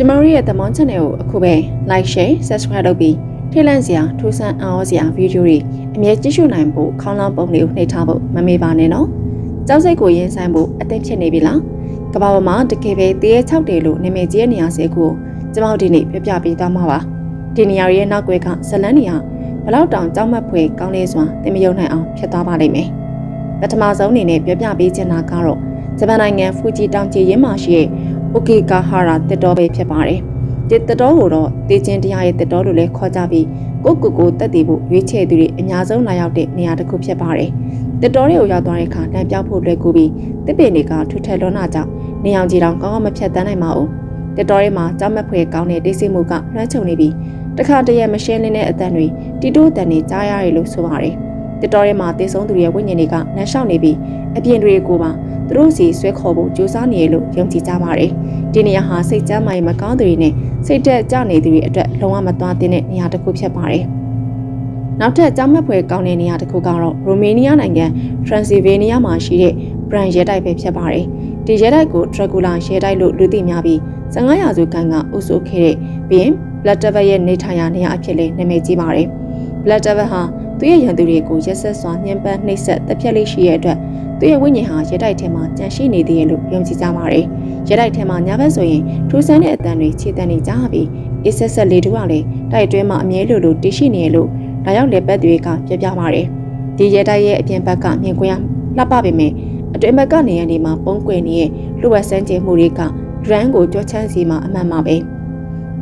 ကျမတို့ရဲ့သမောင်း channel ကိုအခုပဲ like share subscribe လုပ်ပြီးထိတ်လန့်စရာထူးဆန်းအောင်စရာဗီဒီယိုတွေအမြဲကြည့်ရှုနိုင်ဖို့ခေါင်းလောင်းပုံလေးကိုနှိပ်ထားဖို့မမေ့ပါနဲ့နော်။ကြောက်စိတ်ကိုရင်ဆိုင်ဖို့အသင့်ဖြစ်နေပြီလား။ကမ္ဘာပေါ်မှာတကယ်ပဲတရေ6တယ်လို့နာမည်ကြီးတဲ့နေရာစီကိုကျမတို့ဒီနေ့ပြပြပေးသွားမှာပါ။ဒီနေရာရဲ့နောက်ွယ်ကဇလန်းနေရာဘလောက်တောင်ကြောက်မက်ဖွယ်ကောင်းလေးစွာသင်မယုံနိုင်အောင်ဖြစ်သွားပါလိမ့်မယ်။ပထမဆုံးအနေနဲ့ပြပြပေးချင်တာကတော့ဂျပန်နိုင်ငံဖူဂျီတောင်ကြီးရင်းမှာရှိတဲ့ အိုကေကာဟာရာတစ်တော်ပဲဖြစ်ပါတယ်။ဒီတစ်တော်ကိုတော့တေချင်းတရားရဲ့တစ်တော်လို့လည်းခေါ်ကြပြီးကိုကိုကိုတက်တည်ဖို့ရွေးချယ်သူတွေအများဆုံးလာရောက်တဲ့နေရာတစ်ခုဖြစ်ပါတယ်။တစ်တော်တွေကိုရောက်သွားတဲ့အခါတန်ပြောက်ဖို့လွယ်ကူပြီးတစ်ပင်တွေကထူထပ်လွန်းတာကြောင့်နေအောင်ကြီးတောင်ကောင်းကောင်းမဖြတ်တန်းနိုင်ပါဘူး။တစ်တော်တွေမှာကြောက်မက်ဖွယ်ကောင်းတဲ့တိတ်ဆိတ်မှုကလွှမ်းခြုံနေပြီးတခါတည်းမရှင်းလင်းတဲ့အတန်တွေတီတိုးအတန်တွေကြားရတယ်လို့ဆိုပါတယ်။ တစ်တော်တွေမှာတည်ဆုံးသူတွေရဲ့ဝိညာဉ်တွေကနှမ်းလျှောက်နေပြီးအပြင်တွေကိုပါသူတို့စီဆွဲခေါ်ဖို့ကြိုးစားနေရလို့ယုံကြည်ကြပါတယ်။ဒီနေရာဟာစိတ်ကြမ်းမာရေးမကောင်းသူတွေနဲ့စိတ်တက်ကြနေသူတွေအတွက်လုံးဝမသွားသင့်တဲ့နေရာတစ်ခုဖြစ်ပါတယ်။နောက်ထပ်ကြောင်းမက်ဖွယ်ကောင်းတဲ့နေရာတစ်ခုကတော့ရိုမေးနီးယားနိုင်ငံထရန်စီဗေးနီးယားမှာရှိတဲ့ဘရန်ရဲတိုက်ပဲဖြစ်ပါတယ်။ဒီရဲတိုက်ကိုဒရဂူလာရဲတိုက်လို့လူသိများပြီး15ရာစုခန့်ကအုပ်စိုးခဲ့တဲ့ပြီးရင် Blood Devil ရဲ့နေထိုင်ရာနေရာအဖြစ်လေးနာမည်ကြီးပါတယ်။ Blood Devil ဟာ သူ့ရဲ့ရန်သူတွေကိုရက်ဆက်စွာညှဉ်းပန်းနှိပ်စက်တပ်ဖြတ်လေးရှိရဲ့အတွက်သူ့ရဲ့ဝိညာဉ်ဟာရဲတိုက်ထဲမှာကြန့်ရှိနေသေးတယ်လို့ယုံကြည်ကြပါတယ်။ရဲတိုက်ထဲမှာညဘက်ဆိုရင်ထူးဆန်းတဲ့အတန်တွေခြေတန်နေကြပြီးအစ်ဆက်ဆက်လေးတူကလည်းတိုက်တွဲမှာအမြဲလိုလိုတည်ရှိနေရလို့ဒါရောက်လက်ပတ်တွေကပြပြပါတယ်။ဒီရဲတိုက်ရဲ့အပြင်ဘက်ကမြင်ကွင်းလှပပေမဲ့အတွင်ဘက်ကနေရနေမှာပုံကွယ်နေတဲ့လူဝက်ဆန်းကျင်မှုတွေကဒရန်ကိုကြောချမ်းစီမှာအမှန်ပါပဲ။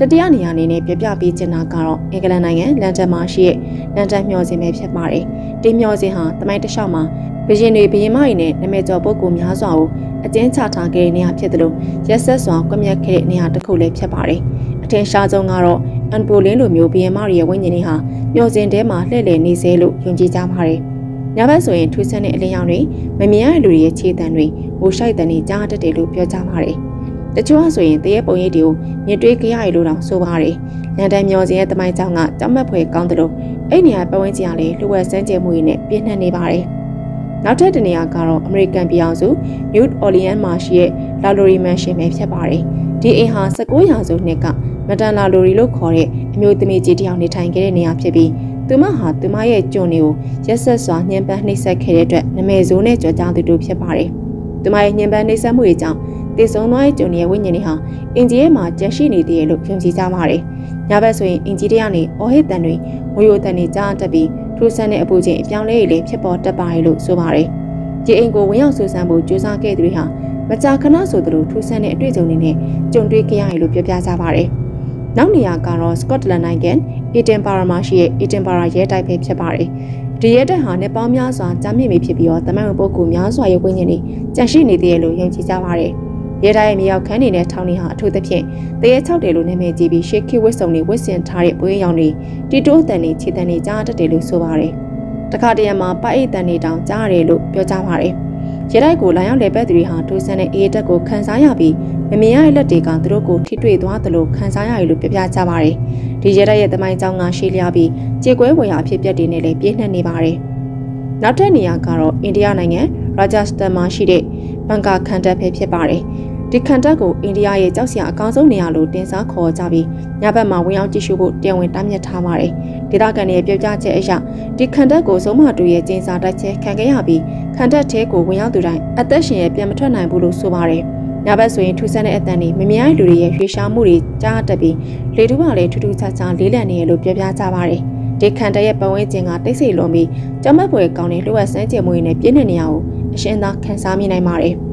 တတိယနေရာအနေနဲ့ပြပြပေးချင်တာကတော့အင်္ဂလန်နိုင်ငံလန်ဒန်မှာရှိတဲ့လန်ဒန်မျှော်စင်ပဲဖြစ်ပါတယ်။ဒီမျှော်စင်ဟာတမိုင်းတစ်လျှောက်မှာဘရင်တွေဘရင်မကြီးနဲ့နာမည်ကျော်ပုဂ္ဂိုလ်များစွာကိုအကျဉ်းချထားခဲ့တဲ့နေရာဖြစ်တယ်လို့ရက်ဆက်စွာကွပ်မျက်ခဲ့တဲ့နေရာတစ်ခုလည်းဖြစ်ပါတယ်။အထင်ရှားဆုံးကတော့အန်ပိုလင်းလိုမျိုးဘရင်မကြီးရဲ့ဝိညာဉ်တွေဟာမျှော်စင်ထဲမှာလှည့်လည်နေစေလို့ယုံကြည်ကြပါတယ်။ညဘက်ဆိုရင်ထူးဆန်းတဲ့အလင်းရောင်တွေမမြင်ရတဲ့လူတွေရဲ့ခြေတံတွေငိုရှိုက်တံတွေကြားတတ်တယ်လို့ပြောကြပါတယ်။ တချို့ဆိုရင်တရေပုံရိပ်တွေကိုမြင်တွေ့ကြရရလို့တောင်ဆိုပါတယ်။လန်ဒန်မျော်စင်ရဲ့တမိုင်းကြောင်ကကြောက်မက်ဖွယ်ကောင်းတယ်လို့အဲ့နေရာပတ်ဝန်းကျင်ကလည်းလူဝက်စမ်းကြဲမှုတွေနဲ့ပြည့်နှက်နေပါတယ်။နောက်ထပ်တနေရာကတော့အမေရိကန်ပြည်အောင်စု New Orleans မှာရှိတဲ့ Lalaurie Mansion ပဲဖြစ်ပါတယ်။ဒီအိမ်ဟာ19ရာစုနှစ်ကမတန်လာလိုရီလို့ခေါ်တဲ့အမျိုးသမီးကြီးတစ်ယောက်နေထိုင်ခဲ့တဲ့နေရာဖြစ်ပြီးသူမဟာသူမရဲ့ကျွန်တွေကိုရက်ဆက်စွာညှဉ်းပန်းနှိပ်စက်ခဲ့တဲ့အတွက်နမဲဆိုးနဲ့ကြော်ကြားသူတို့ဖြစ်ပါတယ်။သူမရဲ့ညှဉ်းပန်းနှိပ်စက်မှုတွေကြောင့် တည်ဆုံးသွားတဲ့ကျွန်တွေရဲ့ဝိညာဉ်တွေဟာအင်ဂျီရဲ့မှာကျန်ရှိနေသေးတယ်လို့ယုံကြည်ကြပါတယ်။ညဘက်ဆိုရင်အင်ဂျီတွေကနေအော်ဟစ်တန်တွေငွေရိုတန်တွေကြားတက်ပြီးထူးဆန်းတဲ့အပူချိန်အပြောင်းလဲတွေလည်းဖြစ်ပေါ်တတ်ပါတယ်လို့ဆိုပါတယ်။ဒီအိမ်ကိုဝင်ရောက်ဆူဆန်းဖို့ကြိုးစားခဲ့သူတွေဟာမကြာခဏဆိုသလိုထူးဆန်းတဲ့အတွေ့အကြုံတွေနဲ့ကြုံတွေ့ကြရတယ်လို့ပြောပြကြပါတယ်။နောက်နေရာကတော့စကော့တလန်နိုင်ငံအီတင်ပါရာမှာရှိတဲ့အီတင်ပါရာရဲတိုက်ပဲဖြစ်ပါတယ်။ဒီရဲတိုက်ဟာနှစ်ပေါင်းများစွာကြာမြင့်ပြီဖြစ်ပြီးတော့တမန်ပုဂ္ဂိုလ်များစွာရဲ့ဝိညာဉ်တွေကြန့်ရှိနေသေးတယ်လို့ယုံကြည်ကြပါတယ်။ ရဲတိုက်ရဲ့မြေရောက်ခန်းနေတဲ့ထောင်တွေဟာအထူးသဖြင့်တရေ၆တယ်လို့နာမည်ကြီးပြီးရှေခိဝစ်စုံတွေဝစ်ဆင်ထားတဲ့ဘွေးရောင်တွေတီတိုးအတန်တွေခြေတန်တွေကြားတတ်တယ်လို့ဆိုပါတယ်။တခါတရံမှာပိုက်အိတ်တန်တွေတောင်ကြားရတယ်လို့ပြောကြပါတယ်။ရဲတိုက်ကိုလာရောက်လေပတ်သူတွေဟာထိုးဆန်းတဲ့အေးတက်ကိုခန်းစားရပြီးမမြင်ရတဲ့လက်တွေကသူတို့ကိုထိတွေ့သွားသလိုခန်းစားရတယ်လို့ပြပြကြပါတယ်။ဒီရဲတိုက်ရဲ့တမိုင်းကြောင်းကရှေးလျားပြီးကြေကွဲဝယ်ရာဖြစ်ပျက်တွေနဲ့လည်းပြည့်နှက်နေပါတယ်။နောက်ထပ်နေရာကတော့အိန္ဒိယနိုင်ငံရာဂျစတန်မှာရှိတဲ့ဘန်ကာခန်တက်ပဲဖြစ်ပါတယ်။ ဒီခန်တက်ကိုအိန္ဒိယရဲ့ကြောက်စရာအကောင်းဆုံးနေရာလို့တင်စားခေါ်ကြပြီးညဘက်မှာဝင်ရောက်ကြည့်ရှုဖို့တရားဝင်တားမြစ်ထားပါတယ်။ဒေသခံတွေရဲ့ပြောကြားချက်အရဒီခန်တက်ကိုစုံမတူရဲ့ကျင်းစာတိုက်ချက်ခံခဲ့ရပြီးခန်တက်ထဲကိုဝင်ရောက်သူတိုင်းအသက်ရှင်ရဲ့ပြန်မထွက်နိုင်ဘူးလို့ဆိုပါတယ်။ညဘက်ဆိုရင်ထူဆန်းတဲ့အတန်တွေမမြင်ရတဲ့လူတွေရဲ့ရွှေရှားမှုတွေကြားတက်ပြီးလေတူးကလည်းထူးထူးခြားခြားလေးလံနေရလို့ပြောပြကြပါတယ်။ဒီခန်တက်ရဲ့ပတ်ဝန်းကျင်ကတိတ်ဆိတ်လွန်ပြီးကြောက်မက်ဖွယ်ကောင်းတဲ့လှုပ်ဝက်ဆန်းကျင်မှုတွေနဲ့ပြည့်နေနေရအောင်အရှင်းသားခန်းစားမိနိုင်ပါတယ်။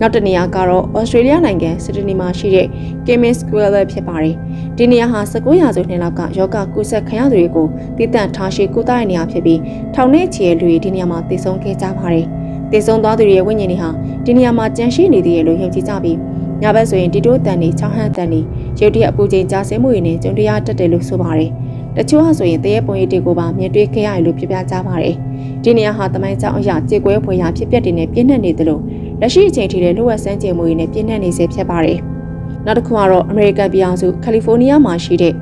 နောက်တနေရာကတော့ဩစတြေးလျနိုင်ငံစစ်ဒနီမှာရှိတဲ့ Gaming Square ပဲဖြစ်ပါတယ်။ဒီနေရာဟာ19ရာစုနှစ်လောက်ကယောဂကုဆက်ခံရသူတွေကိုတည်တံ့ထားရှိကုသတဲ့နေရာဖြစ်ပြီးထောင်နဲ့ချီတဲ့လူတွေဒီနေရာမှာတည်ဆုံခဲ့ကြပါတယ်။တည်ဆုံသွားသူတွေရဲ့ဝိညာဉ်တွေဟာဒီနေရာမှာကြန့်ရှိနေသေးတယ်လို့ယုံကြည်ကြပြီးညဘက်ဆိုရင်တီတိုးတန်တွေချောင်းဟန်တန်တွေရုတ်တရက်အပူချိန်ကြားဆင်းမှုတွေနဲ့ကြုံတရားတက်တယ်လို့ဆိုပါတယ်။တချို့ဟာဆိုရင်တရေပုံရိပ်တွေကိုပါမြင်တွေ့ခဲ့ရတယ်လို့ပြပြကြပါတယ်။ဒီနေရာဟာတမိုင်းကြောင်အရာကြေကွဲဖွယ်ရာဖြစ်ပျက်တွေနဲ့ပြည့်နှက်နေတယ်လို့ လက်ရှိအချိန်ထိလည်းလိုအပ်စမ်းကြမှုတွေနဲ့ပြည့်နှက်နေစေဖြစ်ပါတယ်။နောက်တစ်ခုကတော့အမေရိကန်ပြည်အောင်စုကယ်လီဖိုးနီးယားမှာရှိတဲ့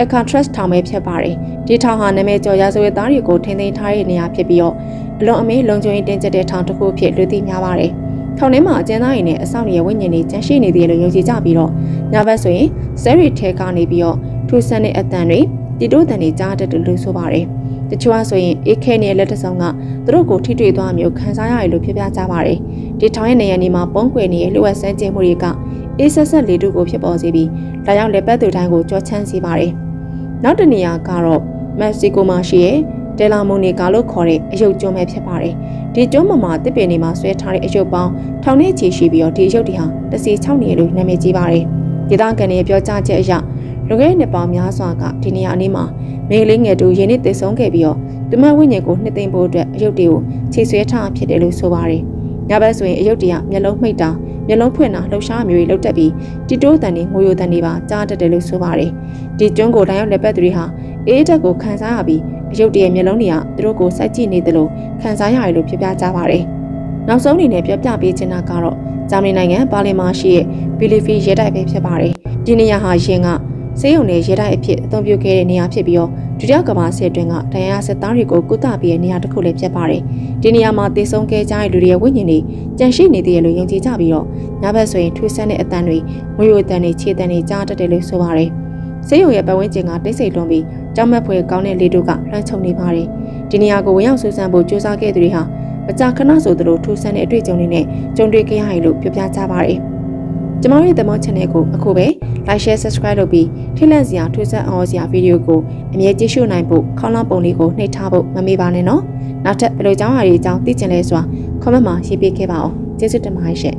Alcatraz ထောင်ပဲဖြစ်ပါတယ်။ဒီထောင်ဟာနာမည်ကျော်ရာဇဝတ်သားတွေကိုထိန်းသိမ်းထားတဲ့နေရာဖြစ်ပြီးတော့အလွန်အမေးလုံခြုံရေးတင်းကျပ်တဲ့ထောင်တစ်ခုဖြစ်လူသိများပါတယ်။ထောင်ထဲမှာအကျဉ်းသားတွေနဲ့အဆောင်တွေရဲ့ဝိညာဉ်တွေကျန်ရှိနေသေးတယ်လို့ယုံကြည်ကြပြီးတော့ညဘက်ဆိုရင်ဇဲရီထဲကနေပြီးတော့ထူဆန်တဲ့အတန်တွေတီတိုးတန်တွေကြားတတ်တယ်လို့ဆိုပါတယ်တချို့ကဆိုရင်အေးခဲနေတဲ့လက်တစ်စုံကသူတို့ကိုထိတွေ့သွားမျိုးခံစားရတယ်လို့ပြောပြကြပါတယ် ဒီထောင်ရဲ့နေရာနေမှာပုံကွယ်နေတဲ့လှုပ်ဝက်ဆန်းကျင်မှုတွေကအေးဆက်ဆက်လေးတုကိုဖြစ်ပေါ်စေပြီးဒါကြောင့်လက်ပတ်သူတိုင်းကိုကြောချမ်းစေပါတယ်နောက်တစ်နေရာကတော့မက္ကဆီကိုမှာရှိတဲ့ဒယ်လာမိုနီကာလို့ခေါ်တဲ့အယုတ်ကျွန်းပဲဖြစ်ပါတယ်ဒီကျွန်းပေါ်မှာတစ်ပင်တွေမှာဆွဲထားတဲ့အယုတ်ပေါင်းထောင်နဲ့ချီရှိပြီးတော့ဒီအယုတ်တွေဟာတစီ6နေလို့နာမည်ကြီးပါတယ်ဒေသခံတွေရဲ့ပြောကြားချက်အရလွန်ခဲ့တဲ့နှစ်ပေါင်းများစွာကဒီနေရာအနီးမှာမေလေးငယ်တူရင်းနှီးတည်ဆုံခဲ့ပြီးတော့သူမဝိညာဉ်ကိုနှစ်သိမ့်ဖို့အတွက်အယုတ်တွေကိုခြေဆွဲထားဖြစ်တယ်လို့ဆိုပါတယ် ညဘက်ဆိုရင်အယုတ်တွေကမျက်လုံးမှိတ်တာမျက်လုံးဖွင့်တာလှုပ်ရှားမျိုးတွေလှုပ်တက်ပြီးတီတိုးတန်တွေငိုယိုတန်တွေပါကြားတတ်တယ်လို့ဆိုပါတယ်ဒီကျွန်းကိုတိုင်းရောက်လက်ပတ်သူတွေဟာအေးတက်ကိုခံစားရပြီးအယုတ်တရဲ့မျက်လုံးတွေကသူတို့ကိုစိုက်ကြည့်နေတယ်လို့ခံစားရတယ်လို့ပြောပြကြပါတယ်နောက်ဆုံးအနေနဲ့ပြောပြပေးချင်တာကတော့ဂျာမနီနိုင်ငံပါလီမာရှိရဲ့ဘီလီဖီရဲတိုက်ပဲဖြစ်ပါတယ်ဒီနေရာဟာရင်က စေးရုံနဲ့ရဲတိုက်အဖြစ်အသုံးပြုခဲ့တဲ့နေရာဖြစ်ပြီးတော့ဒုတိယကမ္ဘာစစ်အတွင်းကဒဏ်ရာစစ်သားတွေကိုကုသပေးတဲ့နေရာတစ်ခုလည်းဖြစ်ပါတယ်ဒီနေရာမှာတည်ဆုံခဲ့ကြတဲ့လူတွေရဲ့ဝိညာဉ်တွေကြန့်ရှိနေသေးတယ်လို့ယုံကြည်ကြပြီးတော့ညဘက်ဆိုရင်ထူးဆန်းတဲ့အတန်တွေငွေရိုအတန်တွေခြေတန်တွေကြားတတ်တယ်လို့ဆိုပါတယ်စေးရုံရဲ့ပတ်ဝန်းကျင်ကတိတ်ဆိတ်လွန်ပြီးကြောက်မက်ဖွယ်ကောင်းတဲ့လေတို့ကလွှမ်းခြုံနေပါတယ်ဒီနေရာကိုဝင်ရောက်ဆူဆန်းဖို့ကြိုးစားခဲ့သူတွေဟာမကြာခဏဆိုသလိုထူးဆန်းတဲ့အတွေ့အကြုံတွေနဲ့ကြုံတွေ့ခဲ့ရတယ်လို့ပြောပြကြပါတယ် ကျမတို့ရဲ့သမော channel ကိုအခုပဲ like share subscribe လုပ်ပြီးထိတ်လန့်စရာထူးဆန်းအောင်စရာဗီဒီယိုကိုအမြဲကြည့်ရှုနိုင်ဖို့ခေါင်းလောင်းပုံလေးကိုနှိပ်ထားဖို့မမေ့ပါနဲ့နော်နောက်ထပ်ဘယ်လိုကြောင်းအရာတွေအကြောင်းသိချင်လဲဆိုတာ comment မှာရေးပေးခဲ့ပါအောင်ကျေးဇူးတင်ပါတယ်ရှင်